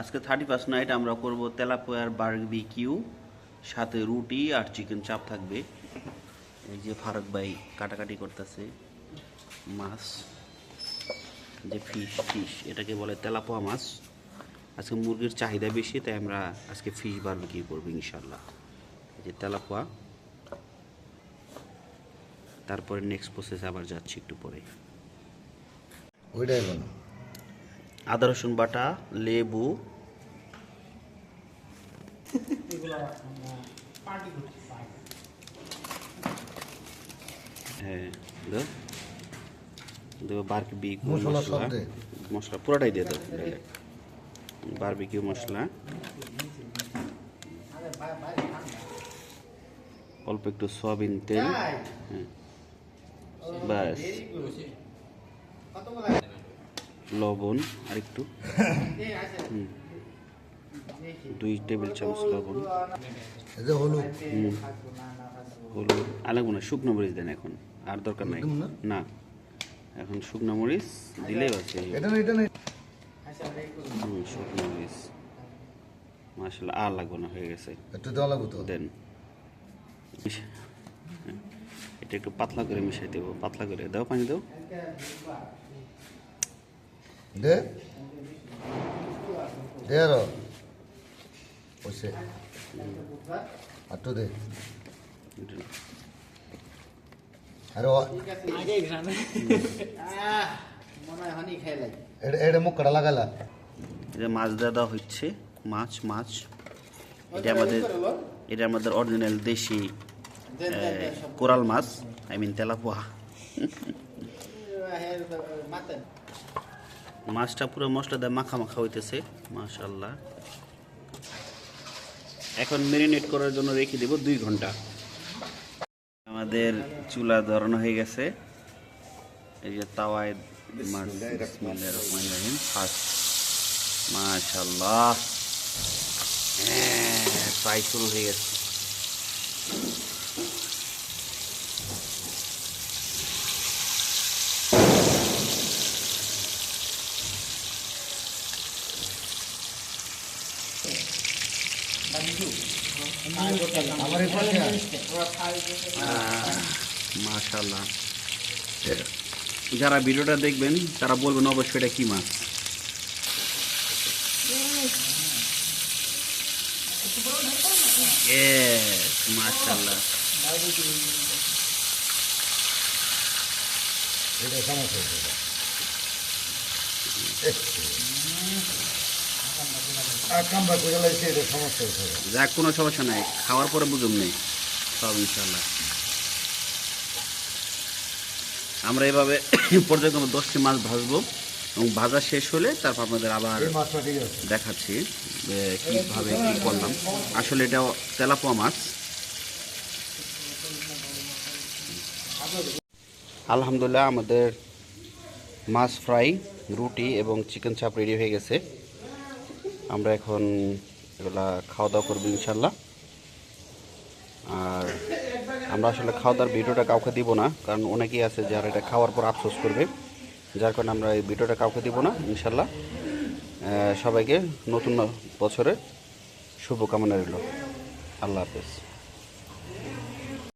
আজকে thirty first night আমরা করব তেলাপোয়ার বার্বি কিউ সাথে রুটি আর চিকেন চাপ থাকবে। এই যে ফারুক ভাই কাটাকাটি করতেছে, মাছ, যে ফিশ ফিশ এটাকে বলে তেলাপোয়া মাছ। আজকে মুরগির চাহিদা বেশি, তাই আমরা আজকে ফিশ বার্বিকিউ করব ইনশাল্লাহ এই যে তেলাপোয়া। তারপরে নেক্সট প্রসেস আবার যাচ্ছি একটু পরে। ওইটাই বলো। আদা রসুন বাটা লেবু। হ্যাঁ দেবো। বারবি মশলা মশলা। পুরোটাই দিয়ে দাও বারবিকিউ মশলা। অল্প একটু সয়াবিন তেল। হ্যাঁ। ব্যাস। লবণ আর একটু দুই টেবিল চামচ লবণ। হলুদ। হলুদ। আলাগো না শুকনো মরিচ দেন এখন। আর দরকার নাই। না? এখন শুকনো মরিচ দিলেই আছে এটা না এটা না হুম শুকনো মরিচ। মাসাল্লাহ আর লাগবে না হয়ে গেছে। একটু দেওয়া লাগবে তো। দেন। এটা একটু পাতলা করে মিশাই দেবো পাতলা করে। দাও পানি দাও। দে। দে আরও। আর দে। আরে ও- এটা এটা মুখ কাটা লাগালা। এটা মাছ দেওয়া হচ্ছে। মাছ মাছ। এটা আমাদের এটা আমাদের অরিজিনাল দেশি কোরাল মাছ। I mean তেলাপোয়া। মাছটা পুরো মশলা দিয়ে মাখা মাখা হইতেছে। মাশাল্লাহ এখন মেরিনেট করার জন্য রেখে দেব দুই ঘণ্টা। আমাদের চুলা ধরানো হয়ে গেছে। এই যে তাওয়ায় ফার্স্ট মাশাল্লাহ হ্যাঁ ফ্রাই শুরু হয়ে গেছে। মাশাল্লাহ যারা ভিডিওটা দেখবেন তারা বলবেন অবশ্যই এটা কি মাছ। মাশাল্লাহ এটা সমস্যা হয়েছে এটা। এহ। আর কামড়া করে লাগছে এটা সমস্যা হয়েছে। যাক কোনো সমস্যা নাই খাওয়ার পরে বুঝুম নেই সব ইনশাল্লাহ আমরা এভাবে পর্যায়ক্রমে দশটি মাছ ভাজবো এবং ভাজা শেষ হলে তারপর আপনাদের আবার দেখাচ্ছি কীভাবে কী করলাম। আসলে এটা তেলাপোয়া মাছ। আলহামদুলিল্লাহ আমাদের মাছ ফ্রাই রুটি এবং চিকেন চাপ রেডি হয়ে গেছে। আমরা এখন এগুলা খাওয়া দাওয়া করব ইনশাল্লাহ। আর আমরা আসলে খাওয়া দাওয়ার ভিডিওটা কাউকে দিব না, কারণ অনেকেই আছে যারা এটা খাওয়ার পর আফসোস করবে। যার কারণে আমরা এই ভিডিওটা কাউকে দিব না ইনশাল্লাহ। সবাইকে নতুন বছরে শুভকামনা রইল। আল্লাহ হাফেজ।